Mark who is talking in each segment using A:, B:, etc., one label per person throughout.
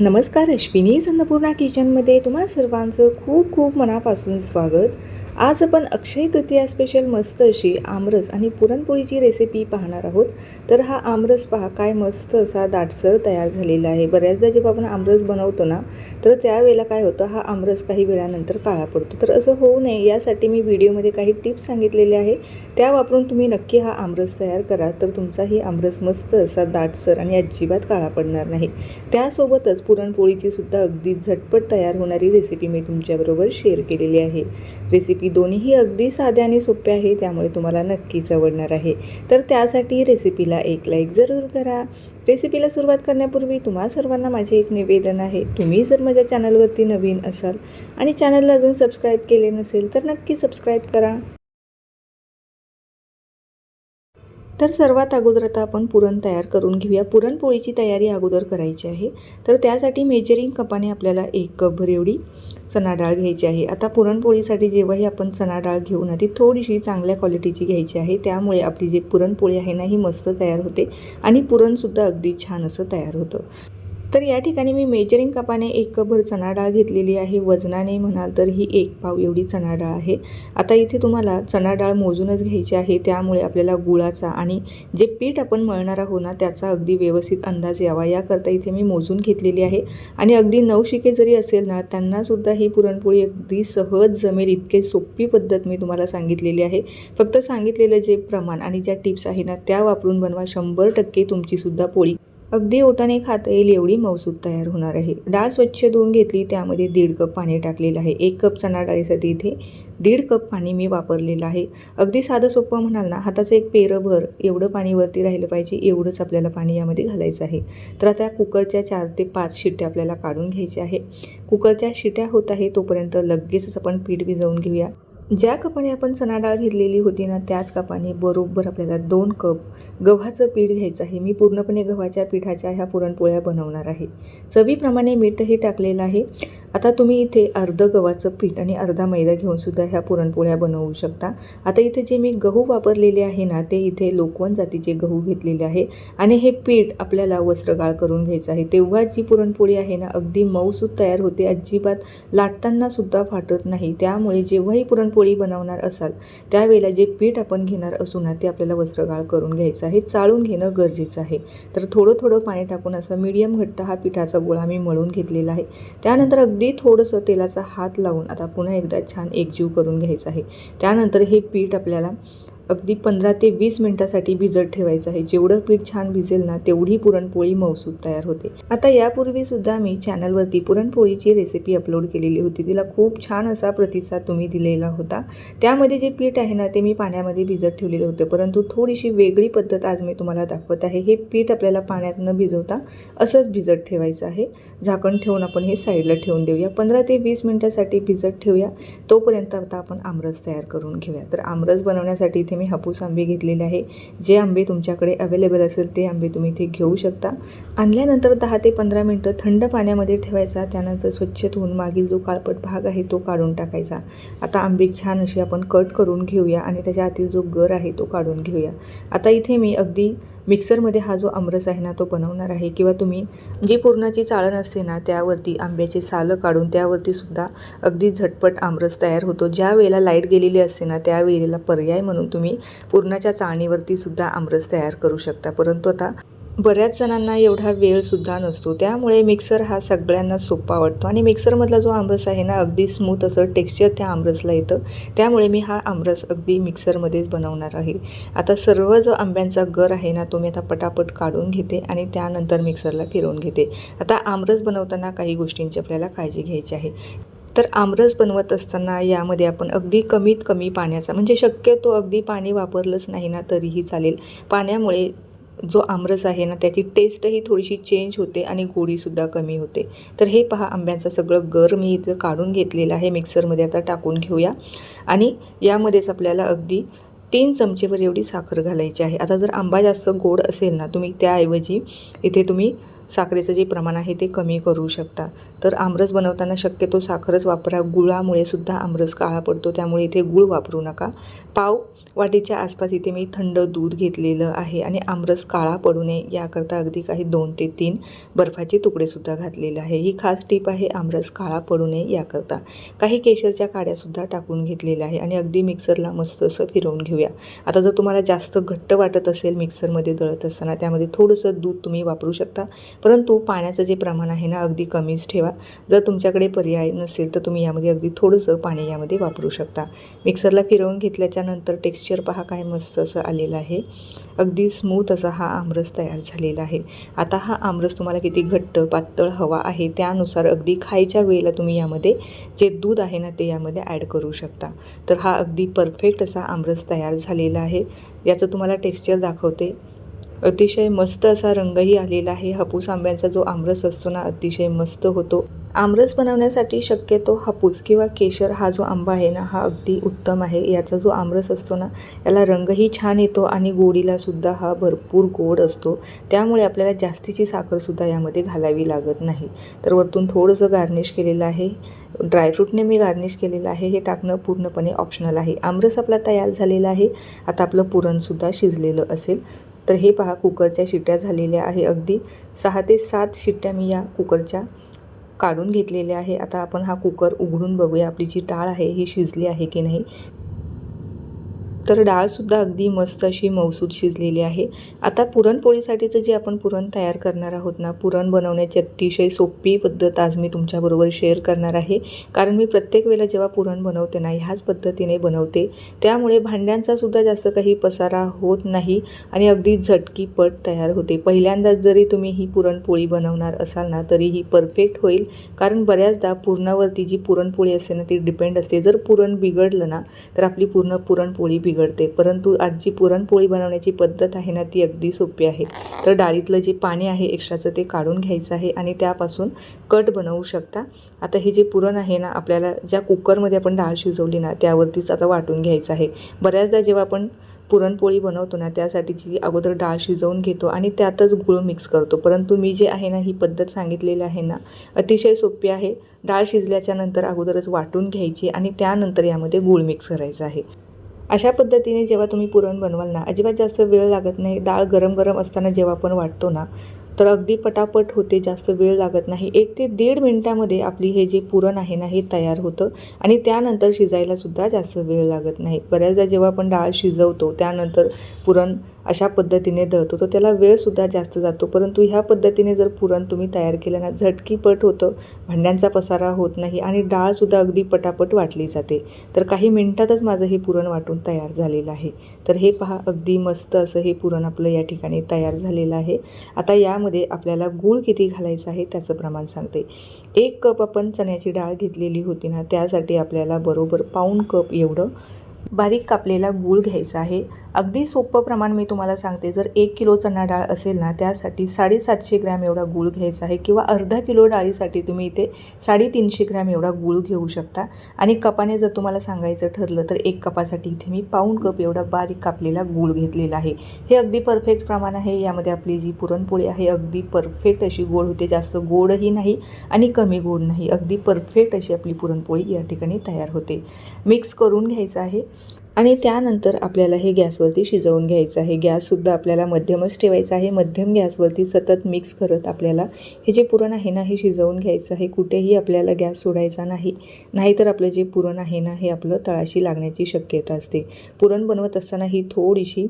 A: नमस्कार अश्विनी अन्नपूर्णा किचनमध्ये तुम्हा सर्वांचं खूप खूप मनापासून स्वागत. आज आपण अक्षय तृतीया स्पेशल मस्त अशी आमरस आणि पुरणपोळीची रेसिपी पाहणार आहोत. तर हा आमरस पहा काय मस्त असा दाटसर तयार झालेला आहे. बऱ्याचदा जेव्हा आपण आमरस बनवतो ना तर त्यावेळेला काय होतं हा आमरस काही वेळानंतर काळा पडतो. तर असं होऊ नये यासाठी मी व्हिडिओमध्ये काही टिप्स सांगितलेले आहे. त्या वापरून तुम्ही नक्की हा आमरस तयार करा. तर तुमचाही आमरस मस्त असा दाटसर आणि अजिबात काळा पडणार नाही. त्यासोबतच पुरणपोळीची सुद्धा अगदी झटपट तयार होणारी रेसिपी मी तुमच्याबरोबर शेअर केलेली आहे. रेसिपी दोन्हीही अगदी साध्या आणि सोप्या आहे त्यामुळे तुम्हाला नक्कीच आवडणार आहे. तर त्यासाठी रेसिपीला एक लाईक जरूर करा. रेसिपीला सुरुवात करण्यापूर्वी तुम्हा सर्वांना माझे एक निवेदन आहे. तुम्ही जर माझ्या चॅनलवरती नवीन असाल आणि चॅनलला अजून सबस्क्राईब केले नसेल तर नक्की सबस्क्राईब करा. तर सर्वात अगोदर आता आपण पुरण तयार करून घेऊया. पुरणपोळीची तयारी अगोदर करायची आहे. तर त्यासाठी मेजरिंग कपाने आपल्याला एक कपभर एवढी चणा डाळ घ्यायची आहे. आता पुरणपोळीसाठी जेव्हाही आपण चणा डाळ घेऊ ना ती थोडीशी चांगल्या क्वालिटीची घ्यायची आहे. त्यामुळे आपली जी पुरणपोळी आहे ना ही मस्त तयार होते आणि पुरणसुद्धा अगदी छान असं तयार होतं. तर या ठिकाणी मी मेजरिंग कपाने एक कपभर चणा डाळ घेतलेली आहे. वजनाने म्हणाल तर ही एक पाव एवढी चणा डाळ आहे. आता इथे तुम्हाला चणा डाळ मोजूनच घ्यायची आहे. त्यामुळे आपल्याला गुळाचा आणि जे पीठ आपण मळणार आहोत ना त्याचा अगदी व्यवस्थित अंदाज यावा. याकरता इथे मी मोजून घेतलेली आहे. आणि अगदी नवशिके जरी असेल ना त्यांनासुद्धा ही पुरणपोळी अगदी सहज जमेल. इतके सोपी पद्धत मी तुम्हाला सांगितलेली आहे. फक्त सांगितलेलं जे प्रमाण आणि ज्या टिप्स आहे ना त्या वापरून बनवा. शंभर टक्के तुमचीसुद्धा पोळी अगदी ओटाने खाता येईल एवढी मौसूद तयार होणार आहे. डाळ स्वच्छ धुवून घेतली त्यामध्ये दीड कप पाणी टाकलेलं आहे. एक कप चणा डाळीसाठी इथे दीड कप पाणी मी वापरलेलं आहे. अगदी साधं सोपं म्हणाल ना हाताचं एक पेरभर एवढं पाणी वरती राहिलं पाहिजे एवढंच आपल्याला पाणी यामध्ये घालायचं आहे. तर आता कुकरच्या चार ते पाच शिट्ट्या आपल्याला काढून घ्यायच्या आहे. कुकरच्या शिट्ट्या होत आहे तोपर्यंत लगेचच आपण पीठ भिजवून घेऊया. ज्या कपाने आपण चणा डाळ घेतलेली होती ना त्याच कपाने बरोबर आपल्याला दोन कप गव्हाचं पीठ घ्यायचं आहे. मी पूर्णपणे गव्हाच्या पिठाच्या ह्या पुरणपोळ्या बनवणार आहे. चवीप्रमाणे मीठही टाकलेलं आहे. आता तुम्ही इथे अर्ध गव्हाचं पीठ आणि अर्धा मैदा घेऊनसुद्धा ह्या पुरणपोळ्या बनवू शकता. आता इथे जे मी गहू वापरलेले आहे ना ते इथे लोकवन जातीचे गहू घेतलेले आहे आणि हे पीठ आपल्याला वस्त्रगाळ करून घ्यायचं आहे. तेव्हा जी पुरणपोळी आहे ना अगदी मऊसूद तयार होते. अजिबात लाटताना सुद्धा फाटत नाही. त्यामुळे जेव्हाही पुरण पोळी बनवणार असाल त्यावेळेला जे पीठ आपण घेणार असू ना ते आपल्याला वस्त्रगाळ करून घ्यायचं आहे. चाळून घेणं गरजेचं आहे. तर थोडं थोडं पाणी टाकून असं मीडियम घट्ट हा पिठाचा गोळा मी मळून घेतलेला आहे. त्यानंतर अगदी थोडंसं तेलाचा हात लावून आता पुन्हा एकदा छान एकजीव करून घ्यायचं आहे. त्यानंतर हे पीठ आपल्याला अगदी पंधरा ते वीस मिनटासाठी भिजत ठेवायचं आहे. जेवढं पीठ छान भिजेल ना तेवढी पुरणपोळी मौसूद तयार होते. आता यापूर्वीसुद्धा मी चॅनलवरती पुरणपोळीची रेसिपी अपलोड केलेली होती. तिला खूप छान असा प्रतिसाद तुम्ही दिलेला होता. त्यामध्ये जे पीठ आहे ना ते मी पाण्यामध्ये भिजत ठेवलेलं होतं. परंतु थोडीशी वेगळी पद्धत आज मी तुम्हाला दाखवत आहे. हे पीठ आपल्याला पाण्यात न भिजवता असंच भिजत ठेवायचं आहे. झाकण ठेवून आपण हे साईडला ठेवून देऊया. पंधरा ते वीस मिनटासाठी भिजत ठेवूया. तोपर्यंत आता आपण आमरस तयार करून घेऊया. तर आमरस बनवण्यासाठी इथे मी हापूस आंबे घेतलेले आहे. जे आंबे तुमच्याकडे अवेलेबल असेल ते आंबे तुम्ही इथे घेऊ शकता. आणल्यानंतर दहा ते पंधरा मिनटं थंड पाण्यामध्ये ठेवायचा. त्यानंतर स्वच्छ धुवून मागील जो काळपट भाग आहे तो काढून टाकायचा. आता आंबे छान असे आपण कट करून घेऊया आणि त्याच्या आतील जो गर आहे तो काढून घेऊया. आता इथे मी अगदी मिक्सरमध्ये हा जो आमरस आहे ना तो बनवणार आहे. किंवा तुम्ही जी पुरणाची चाळण असते ना त्यावरती आंब्याचे सालं काढून त्यावरती सुद्धा अगदी झटपट आमरस तयार होतो. ज्या वेळेला लाइट गेलेली असते ना त्यावेळेला पर्याय म्हणून तुम्ही पुरणाच्या चाळणीवरती सुद्धा आमरस तयार करू शकता. परंतु आता बऱ्याच जणांना एवढा वेळसुद्धा नसतो. त्यामुळे मिक्सर हा सगळ्यांना सोपा वाटतो. आणि मिक्सरमधला जो आमरस आहे ना अगदी स्मूथ असं टेक्स्चर त्या आमरसला येतं. त्यामुळे मी हा आमरस अगदी मिक्सरमध्येच बनवणार आहे. आता सर्व जो आंब्यांचा गर आहे ना तो मी आता पटापट काढून घेते आणि त्यानंतर मिक्सरला फिरवून घेते. आता आमरस बनवताना काही गोष्टींची आपल्याला काळजी घ्यायची आहे. तर आमरस बनवत असताना यामध्ये आपण अगदी कमीत कमी पाण्याचा म्हणजे शक्यतो अगदी पाणी वापरलंच नाही ना तरीही चालेल. पाण्यामुळे जो आमरस आहे ना त्याची टेस्टही थोडीशी चेंज होते आणि गोडीसुद्धा कमी होते. तर हे पहा आंब्यांचं सगळं गर मी इथं काढून घेतलेलं आहे मिक्सरमध्ये आता टाकून घेऊया. आणि यामध्येच आपल्याला अगदी तीन चमचेवर एवढी साखर घालायची आहे. आता जर आंबा जास्त गोड असेल ना तुम्ही त्याऐवजी इथे तुम्ही साखरेचं जे प्रमाण आहे ते कमी करू शकता. तर आमरस बनवताना शक्यतो साखरच वापरा. गुळामुळे सुद्धा आमरस काळा पडतो त्यामुळे इथे गुळ वापरू नका. पाव वाटीच्या आसपास इथे मी थंड दूध घेतलेलं आहे आणि आमरस काळा पडू नये याकरता अगदी काही दोन ते तीन बर्फाचे तुकडेसुद्धा घातलेले आहे. ही खास टीप आहे आमरस काळा पडू नये याकरता. काही केशरच्या काड्यासुद्धा टाकून घेतलेल्या आहे आणि अगदी मिक्सरला मस्त असं फिरवून घेऊया. आता जर तुम्हाला जास्त घट्ट वाटत असेल मिक्सरमध्ये दळत असताना त्यामध्ये थोडंसं दूध तुम्ही वापरू शकता. परंतु पाण्याचं जे प्रमाण आहे ना अगदी कमीच ठेवा. जर तुमच्याकडे पर्याय नसेल तर तुम्ही यामध्ये अगदी थोडंसं पाणी यामध्ये वापरू शकता. मिक्सरला फिरवून घेतल्याच्या नंतर टेक्स्चर पहा काय मस्त असं आलेलं आहे. अगदी स्मूथ असा हा आमरस तयार झालेला आहे. आता हा आमरस तुम्हाला किती घट्ट पातळ हवा आहे त्यानुसार अगदी खायच्या वेळेला तुम्ही यामध्ये जे दूध आहे ना ते यामध्ये ॲड करू शकता. तर हा अगदी परफेक्ट असा आमरस तयार झालेला आहे. याचं तुम्हाला टेक्स्चर दाखवते. अतिशय मस्त असा रंगही आलेला आहे. हापूस आंब्यांचा जो आमरस असतो ना अतिशय मस्त होतो. आमरस बनवण्यासाठी शक्यतो हापूस किंवा केशर हा जो आंबा आहे ना हा अगदी उत्तम आहे. याचा जो आमरस असतो ना याला रंगही छान येतो आणि गोडीलासुद्धा हा भरपूर गोड असतो. त्यामुळे आपल्याला जास्तीची साखरसुद्धा यामध्ये घालावी लागत नाही. तर वरतून थोडंसं गार्निश केलेलं आहे. ड्रायफ्रूटने मी गार्निश केलेलं आहे. हे टाकणं पूर्णपणे ऑप्शनल आहे. आमरस आपला तयार झालेला आहे. आता आपलं पुरणसुद्धा शिजलेलं असेल. तर हे पहा कुकरच्या शिट्ट्या झालेल्या आहे. अगदी सहा ते सात शिट्ट्या मी या कुकरच्या काढून घेतलेल्या आहे. आता आपण हा कुकर उघडून बघूया आपली जी डाळ आहे ही शिजली आहे की नाही. तर डाळसुद्धा अगदी मस्त अशी मौसूद शिजलेली आहे. आता पुरणपोळीसाठीचं जे आपण पुरण तयार करणार आहोत ना पुरण बनवण्याची अतिशय सोपी पद्धत आज मी तुमच्याबरोबर शेअर करणार आहे. कारण मी प्रत्येक वेळेला जेव्हा पुरण बनवते ना ह्याच पद्धतीने बनवते. त्यामुळे भांड्यांचा सुद्धा जास्त काही पसारा होत नाही आणि अगदी झटकीपट तयार होते. पहिल्यांदाच जरी तुम्ही ही पुरणपोळी बनवणार असाल ना तरी ही परफेक्ट होईल. कारण बऱ्याचदा पुरणावरती जी पुरणपोळी असते ना ती डिपेंड असते. जर पुरण बिघडलं ना तर आपली पूर्ण पुरणपोळी बिघड बिघडते. परंतु आज जी पुरणपोळी बनवण्याची पद्धत आहे ना ती अगदी सोपी आहे. तर डाळीतलं जे पाणी आहे एक्स्ट्राचं ते काढून घ्यायचं आहे आणि त्यापासून कट बनवू शकता. आता हे जे पुरण आहे ना आपल्याला ज्या कुकरमध्ये आपण डाळ शिजवली ना त्यावरतीच आता वाटून घ्यायचं आहे. बऱ्याचदा जेव्हा आपण पुरणपोळी बनवतो ना त्यासाठीची अगोदर डाळ शिजवून घेतो आणि त्यातच गुळ मिक्स करतो. परंतु मी जे आहे ना ही पद्धत सांगितलेली आहे ना अतिशय सोपी आहे. डाळ शिजल्याच्या नंतर अगोदरच वाटून घ्यायची आणि त्यानंतर यामध्ये गुळ मिक्स करायचा आहे. अशा पद्धतीने जेव्हा तुम्ही पुरण बनवाल ना अजिबात जास्त वेळ लागत नाही. डाळ गरम गरम असताना जेव्हा आपण वाटतो ना तर अगदी पटापट होते जास्त वेळ लागत नाही. एक ते दीड मिनटामध्ये आपली हे जे पुरण आहे ना हे तयार होतं आणि त्यानंतर शिजायलासुद्धा जास्त वेळ लागत नाही. बऱ्याचदा जेव्हा आपण डाळ शिजवतो त्यानंतर पुरण अशा पद्धतीने दळतो. तर त्याला वेळसुद्धा जास्त जातो. परंतु ह्या पद्धतीने जर पुरण तुम्ही तयार केलं ना झटकीपट होतं भांड्यांचा पसारा होत नाही आणि डाळसुद्धा अगदी पटापट वाटली जाते. तर काही मिनटातच माझं हे पुरण वाटून तयार झालेलं आहे. तर हे पहा अगदी मस्त असं हे पुरण आपलं या ठिकाणी तयार झालेलं आहे. आता यामध्ये आपल्याला गूळ किती घालायचं आहे त्याचं प्रमाण सांगते. एक कप आपण चण्याची डाळ घेतलेली होती ना त्यासाठी आपल्याला बरोबर पाऊण कप एवढं बारीक कापलेला गूळ घ्यायचा आहे. अगदी सोपं प्रमाण मी तुम्हाला सांगते जर एक किलो चणा डाळ असेल ना त्यासाठी साडेसातशे ग्रॅम एवढा गूळ घ्यायचा आहे किंवा अर्धा किलो डाळीसाठी तुम्ही इथे साडेतीनशे ग्रॅम एवढा गूळ घेऊ शकता. आणि कपाने जर तुम्हाला सांगायचं ठरलं तर एक कपासाठी इथे मी पाऊण कप एवढा बारीक कापलेला गूळ घेतलेला आहे. हे अगदी परफेक्ट प्रमाण आहे यामध्ये आपली जी पुरणपोळी आहे अगदी परफेक्ट अशी गोड होते जास्त गोडही नाही आणि कमी गोड नाही. अगदी परफेक्ट अशी आपली पुरणपोळी या ठिकाणी तयार होते. मिक्स करून घ्यायचं आहे. आणि त्यानंतर आपल्याला हे गॅसवरती शिजवून घ्यायचं आहे. गॅससुद्धा आपल्याला मध्यमच ठेवायचा आहे. मध्यम गॅसवरती सतत मिक्स करत आपल्याला हे जे पुरण आहे ना हे शिजवून घ्यायचं आहे. कुठेही आपल्याला गॅस सोडायचा नाही. नाहीतर आपलं जे पुरण आहे ना हे आपलं तळाशी लागण्याची शक्यता असते. पुरण बनवत असताना ही थोडीशी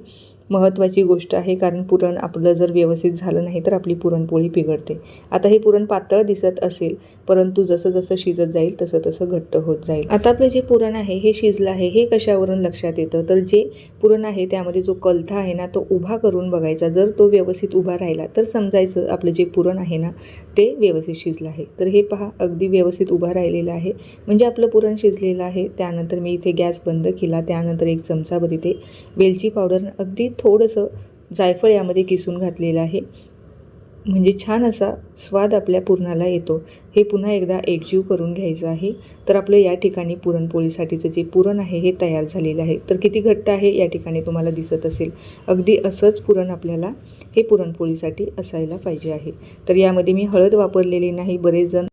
A: महत्त्वाची गोष्ट आहे कारण पुरण आपलं जर व्यवस्थित झालं नाही तर आपली पुरणपोळी बिघडते. आता हे पुरण पातळ दिसत असेल परंतु जसं जसं शिजत जाईल तसं तसं घट्ट होत जाईल. आता आपलं जे पुरण आहे हे शिजलं आहे हे कशावरून लक्षात येतं? तर जे पुरण आहे त्यामध्ये जो कलथा आहे ना तो उभा करून बघायचा. जर तो व्यवस्थित उभा राहिला तर समजायचं आपलं जे पुरण आहे ना ते व्यवस्थित शिजलं आहे. तर हे पहा अगदी व्यवस्थित उभा राहिलेलं आहे. म्हणजे आपलं पुरण शिजलेलं आहे. त्यानंतर मी इथे गॅस बंद केला. त्यानंतर एक चमचाभर इथे वेलची पावडर अगदी थोडंसं जायफळ यामध्ये किसून घातलेलं आहे. म्हणजे छान असा स्वाद आपल्या पुरणाला येतो. हे पुन्हा एकदा एकजीव करून घ्यायचं आहे. तर आपलं या ठिकाणी पुरणपोळीसाठीचं जे पुरण आहे हे तयार झालेलं आहे. तर किती घट्ट आहे या ठिकाणी तुम्हाला दिसत असेल. अगदी असंच पुरण आपल्याला हे पुरणपोळीसाठी असायला पाहिजे आहे. तर यामध्ये मी हळद वापरलेली नाही. बरेच जण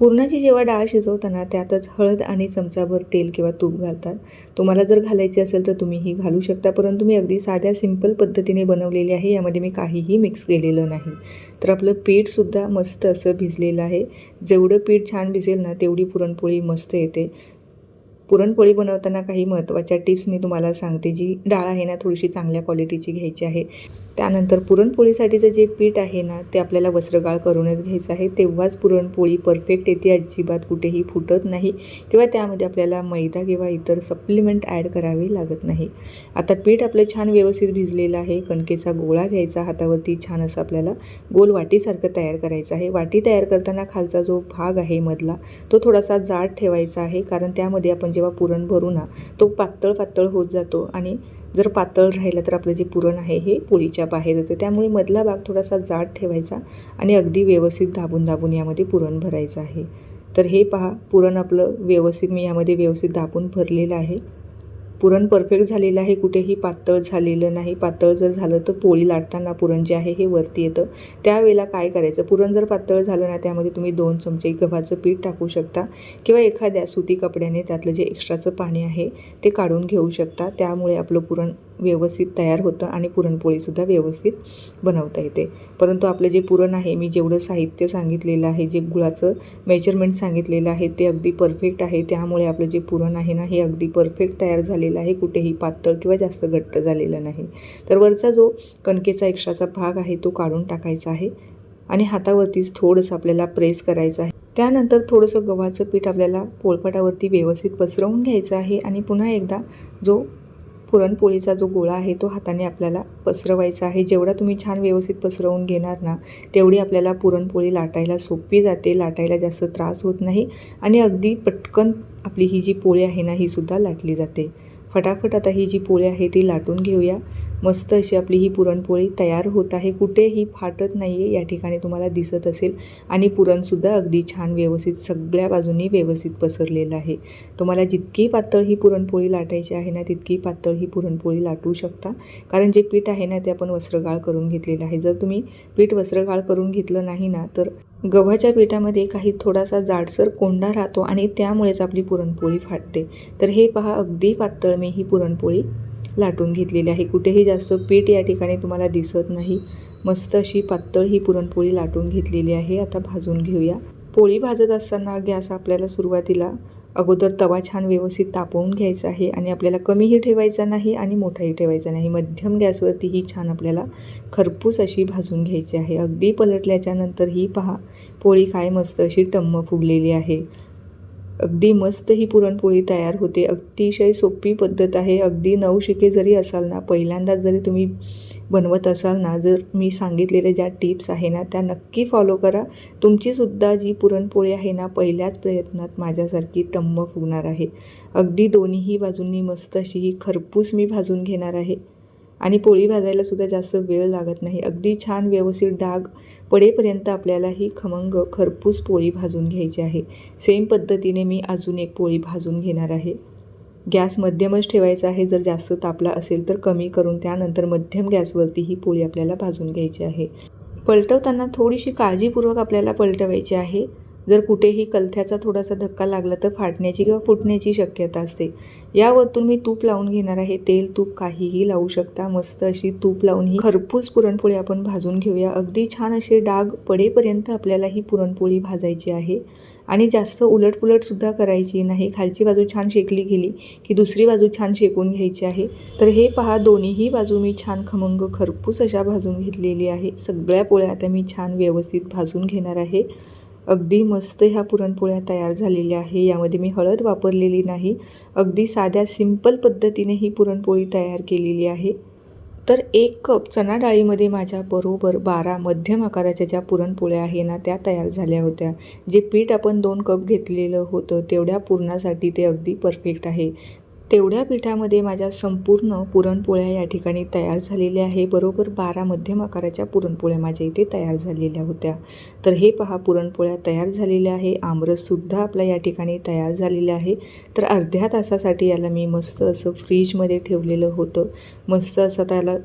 A: पुरणाची जेव्हा डाळ शिजवताना त्यातच हळद आणि चमचाभर तेल किंवा तूप घालतात. तुम्हाला जर घालायचे असेल तर तुम्ही ही घालू शकता परंतु मी अगदी साध्या सिंपल पद्धतीने बनवलेली आहे. यामध्ये मी काहीही मिक्स केलेलं नाही. तर आपलं पीठसुद्धा मस्त असं भिजलेलं आहे. जेवढं पीठ छान भिजेल ना तेवढी पुरणपोळी मस्त येते. पुरणपोळी बनवताना काही महत्त्वाच्या टिप्स मी तुम्हाला सांगते जी डाळ आहे ना थोडीशी चांगल्या क्वालिटीची घ्यायची आहे. त्यानंतर पुरणपोळीसाठीचं जे पीठ आहे ना ते आपल्याला वस्त्रगाळ करूनच घ्यायचं आहे. तेव्हाच पुरणपोळी परफेक्ट येते अजिबात कुठेही फुटत नाही किंवा त्यामध्ये आपल्याला मैदा किंवा इतर सप्लिमेंट ॲड करावे लागत नाही. आता पीठ आपलं छान व्यवस्थित भिजलेलं आहे. कणकेचा गोळा घ्यायचा हातावरती छान असं आपल्याला गोल वाटीसारखं तयार करायचं आहे. वाटी तयार करताना खालचा जो भाग आहे मधला तो थोडासा जाड ठेवायचा आहे कारण त्यामध्ये आपण जे जेव्हा पुरण भरू ना तो पातळ पातळ होत जातो. आणि जर पातळ राहिलं तर आपलं जे पुरण आहे हे पोळीच्या बाहेर येतं. त्यामुळे मधला भाग थोडासा जाड ठेवायचा आणि अगदी व्यवस्थित दाबून दाबून यामध्ये पुरण भरायचं आहे. तर हे पहा पुरण आपलं व्यवस्थित मी यामध्ये व्यवस्थित दाबून भरलेलं आहे. पुरण परफेक्ट झालेलं आहे कुठेही पातळ झालेलं नाही. पातळ जर झालं तर पोळी लाटताना पुरण जे आहे हे वरती येतं. त्यावेळेला काय करायचं? पुरण जर पातळ झालं ना त्यामध्ये तुम्ही दोन चमचे गव्हाचं पीठ टाकू शकता किंवा एखाद्या सुती कपड्याने त्यातलं जे एक्स्ट्राचं पाणी आहे ते काढून घेऊ शकता. त्यामुळे आपलं पुरण व्यवस्थित तयार होतं आणि पुरणपोळीसुद्धा व्यवस्थित बनवता येते. परंतु आपलं जे पुरण आहे मी जेवढं साहित्य सांगितलेलं आहे जे गुळाचं मेजरमेंट सांगितलेलं आहे ते अगदी परफेक्ट आहे. त्यामुळे आपलं जे पुरण आहे ना हे अगदी परफेक्ट तयार झालेलं आहे. कुठेही पातळ किंवा जास्त घट्ट झालेलं नाही. तर वरचा जो कणकेचा एक्स्ट्राचा भाग आहे तो काढून टाकायचा आहे आणि हातावरतीच थोडंसं आपल्याला प्रेस करायचं आहे. त्यानंतर थोडंसं गव्हाचं पीठ आपल्याला पोळपाटावरती व्यवस्थित पसरवून घ्यायचं आहे आणि पुन्हा एकदा जो पुरणपोळीचा जो गोळा आहे तो हाताने आपल्याला पसरवायचा आहे. जेवढा तुम्ही छान व्यवस्थित पसरवून घेणार ना तेवढी आपल्याला पुरणपोळी लाटायला सोपी जाते लाटायला जास्त त्रास होत नाही आणि अगदी पटकन आपली ही जी पोळी आहे ना ही सुद्धा लाटली जाते. फटाफट आता ही जी पोळी आहे ती लाटून घेऊया. मस्त अशी आपली ही पुरणपोळी तयार होत आहे. कुठेही फाटत नाही आहे या ठिकाणी तुम्हाला दिसत असेल. आणि पुरणसुद्धा अगदी छान व्यवस्थित सगळ्या बाजूंनी व्यवस्थित पसरलेलं आहे. तुम्हाला जितकी पातळ ही पुरणपोळी लाटायची आहे ना तितकी पातळ ही पुरणपोळी लाटू शकता. कारण जे पीठ आहे ना ते आपण वस्त्रगाळ करून घेतलेलं आहे. जर तुम्ही पीठ वस्त्रगाळ करून घेतलं नाही ना तर गव्हाच्या पिठामध्ये काही थोडासा जाडसर कोंडा राहतो आणि त्यामुळेच आपली पुरणपोळी फाटते. तर हे पहा अगदी पातळ मी ही पुरणपोळी लाटून घेतलेली आहे. कुठेही जास्त पीठ या ठिकाणी तुम्हाला दिसत नाही. मस्त अशी पातळ ही पुरणपोळी लाटून घेतलेली आहे. आता भाजून घेऊया. पोळी भाजत असताना गॅस आपल्याला सुरुवातीला अगोदर तवा छान व्यवस्थित तापवून घ्यायचा आहे आणि आपल्याला कमीही ठेवायचा नाही आणि मोठाही ठेवायचा नाही. मध्यम गॅसवरती ही छान आपल्याला खरपूस अशी भाजून घ्यायची आहे. अगदी पलटल्याच्यानंतर ही पहा पोळी काय मस्त अशी टम्म फुगलेली आहे. अगदी मस्त ही पुरणपोळी तयार होते. अतिशय सोपी पद्धत आहे. अगदी नवशिके जरी असाल ना पहिल्यांदाच जरी तुम्ही बनवत असाल ना जर मी सांगितलेल्या ज्या टिप्स आहे ना त्या नक्की फॉलो करा. तुमचीसुद्धा जी पुरणपोळी आहे ना पहिल्याच प्रयत्नात माझ्यासारखी टम्म फुगणार आहे. अगदी दोन्हीही बाजूंनी मस्त अशी ही खरपूस मी भाजून घेणार आहे. आणि पोळी भाजायला सुद्धा जास्त वेळ लागत नाही. अगदी छान व्यवस्थित डाग पडेपर्यंत आपल्याला ही खमंग खरपूस पोळी भाजून घ्यायची आहे. सेम पद्धतीने मी अजून एक पोळी भाजून घेणार आहे. गॅस मध्यमच ठेवायचा आहे. जर जास्त तापला असेल तर कमी करून त्यानंतर मध्यम गॅसवरती ही पोळी आपल्याला भाजून घ्यायची आहे. पलटवताना थोडीशी काळजीपूर्वक आपल्याला पलटवायची आहे. जर कुठेही कलथ्याचा थोडासा धक्का लागला तर फाटण्याची किंवा फुटण्याची शक्यता असते. यावरतून मी तूप लावून घेणार आहे. तेल तूप काहीही लावू शकता. मस्त अशी तूप लावून ही खरपूस पुरणपोळी आपण भाजून घेऊया. अगदी छान असे डाग पडेपर्यंत आपल्याला ही पुरणपोळी भाजायची आहे. आणि जास्त उलटपुलटसुद्धा करायची नाही. खालची बाजू छान शेकली गेली की दुसरी बाजू छान शेकून घ्यायची आहे. तर हे पहा दोन्हीही बाजू मी छान खमंग खरपूस अशा भाजून घेतलेली आहे. सगळ्या पोळ्या आता मी छान व्यवस्थित भाजून घेणार आहे. अगदी मस्त ह्या पुरणपोळ्या तयार झालेल्या आहे. यामध्ये मी हळद वापरलेली नाही. अगदी साध्या सिंपल पद्धतीने ही पुरणपोळी तयार केलेली आहे. तर एक कप चणा डाळीमध्ये माझ्या बरोबर बारा मध्यम आकाराच्या ज्या पुरणपोळ्या आहे ना त्या तयार झाल्या होत्या. जे पीठ आपण दोन कप घेतलेलं होतं तेवढ्या पुरणासाठी ते अगदी परफेक्ट आहे. तेवढ्या पिठामध्ये माझ्या संपूर्ण पुरणपोळ्या या ठिकाणी तयार झालेल्या आहे. बरोबर बारा मध्यम आकाराच्या पुरणपोळ्या माझ्या इथे तयार झालेल्या होत्या. तर हे पहा पुरणपोळ्या तयार झालेल्या आहे. आमरससुद्धा आपला या ठिकाणी तयार झालेला आहे. तर अर्ध्या तासासाठी याला मी मस्त असं फ्रीजमध्ये ठेवलेलं होतं. मस्त असं त्याला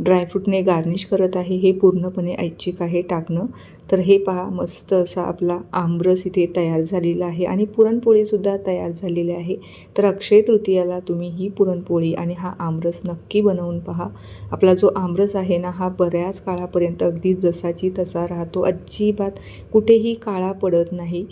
A: ड्रायफ्रूटने गार्निश करत आहे हे पूर्णपणे ऐच्छिक आहे टाकणं. तर हे पहा मस्त असा आपला आमरस इथे तयार झालेला आहे आणि पुरणपोळीसुद्धा तयार झालेली आहे. तर अक्षय तृतीयाला तुम्ही ही पुरणपोळी आणि हा आमरस नक्की बनवून पहा. आपला जो आमरस आहे ना हा बऱ्याच काळापर्यंत अगदी जसाची तसा राहतो. अजिबात कुठेही काळा पडत नाही.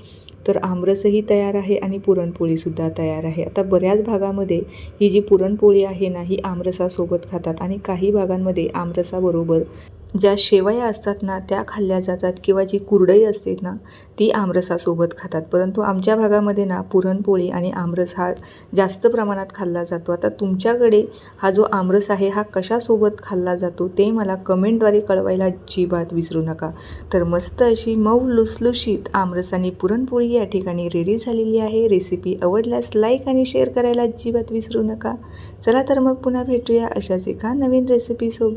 A: तर आमरसही तयार आहे आणि पुरणपोळीसुद्धा तयार आहे. आता बऱ्याच भागामध्ये ही जी पुरणपोळी आहे ना ही आमरसासोबत खातात आणि काही भागांमध्ये आमरसाबरोबर ज्या शेवया असतात ना त्या खाल्ल्या जातात किंवा जी कुरडई असते ना ती आमरसासोबत खातात. परंतु आमच्या भागामध्ये ना पुरणपोळी आणि आमरस हा जास्त प्रमाणात खाल्ला जातो. आता तुमच्याकडे हा जो आमरस आहे हा कशासोबत खाल्ला जातो ते मला कमेंटद्वारे कळवायला अजिबात विसरू नका. तर मस्त अशी मऊ लुसलुशीत आमरस आणि पुरणपोळी या ठिकाणी रेडी झालेली आहे. रेसिपी आवडल्यास लाईक आणि शेअर करायला अजिबात विसरू नका. चला तर मग पुन्हा भेटूया अशाच एका नवीन रेसिपीसोबत